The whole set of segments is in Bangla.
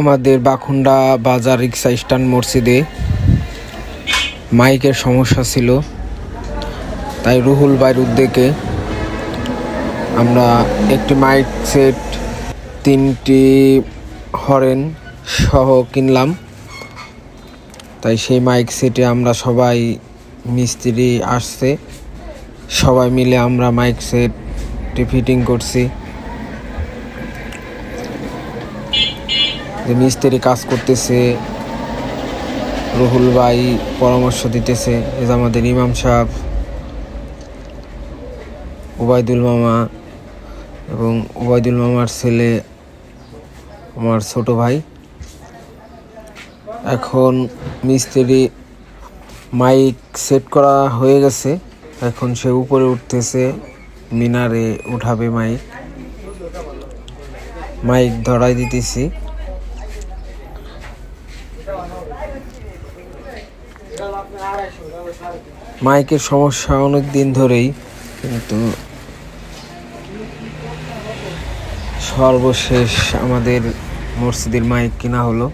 আমাদের বাখুন্ডা বাজার রিক্সা স্ট্যান্ড মসজিদে মাইকের সমস্যা ছিল। তাই রুহুল ভাইয়ের উদ্যোগে আমরা একটি মাইক সেট, তিনটি হরেন সহ কিনলাম। তাই সেই মাইক সেটে আমরা সবাই মিস্ত্রি আসছে। সবাই মিলে আমরা মাইক সেটটি ফিটিং করছি। যে মিস্ত্রি কাজ করতেছে। রুহুল ভাই পরামর্শ দিতেছে যে আমাদের ইমাম সাহেব ওবায়দুল মামা এবং ওবায়দুল মামার ছেলে, আমার ছোট ভাই। এখন মিস্ত্রি মাইক সেট করা হয়ে গেছে। এখন সে উপরে উঠতেছে, মিনারে উঠাবে মাইক। মাইক ধরাই দিতেছি। মাইকের সমস্যা অনেক দিন ধরেই, কিন্তু সর্বশেষ আমাদের মসজিদের মাইক কেনা হলো।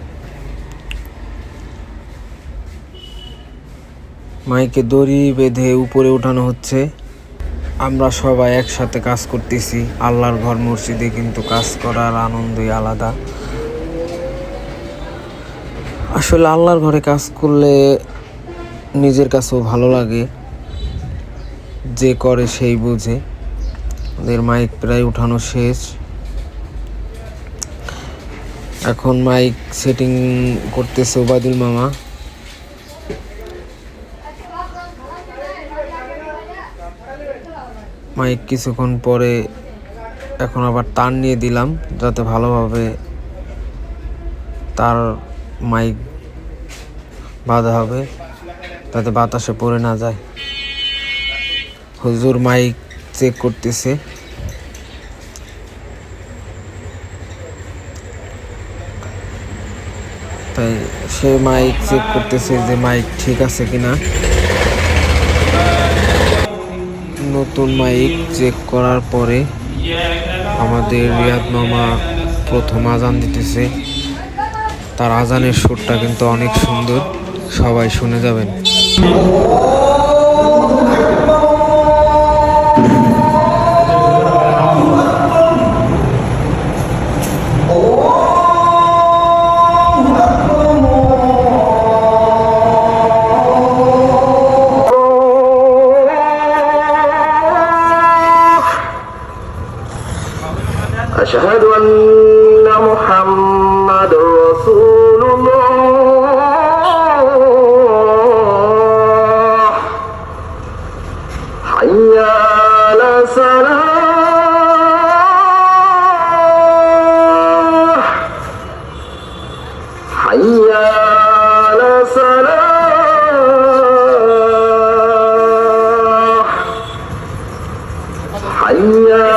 মাইকে দড়ি বেঁধে উপরে উঠানো হচ্ছে। আমরা সবাই একসাথে কাজ করতেছি। আল্লাহর ঘর মসজিদে কিন্তু কাজ করার আনন্দই আলাদা। আসলে আল্লাহর ঘরে কাজ করলে নিজের কাছেও ভালো লাগে, যে করে সেই বুঝে। ওদের মাইক প্রায় উঠানো শেষ। এখন মাইক সেটিং করতেছে ওবায়দুল মামা। মাইক কিছুক্ষণ পরে এখন আবার তার নিয়ে দিলাম, যাতে ভালোভাবে তার মাইক বাঁধা হবে। যাতে বাতাসে পড়ে না যায়। হুজুর মাইক চেক করতেছে। তাই সে মাইক চেক করতেছে যে মাইক ঠিক আছে কিনা। নতুন মাইক চেক করার পরে আমাদের রিয়াদ মামা প্রথম আজান দিতেছে। তার আজানের সুরটা কিন্তু অনেক সুন্দর। সবাই শুনে যাবেন। أشهد أن محمد رسول ولا صلاح حي على صلاح حي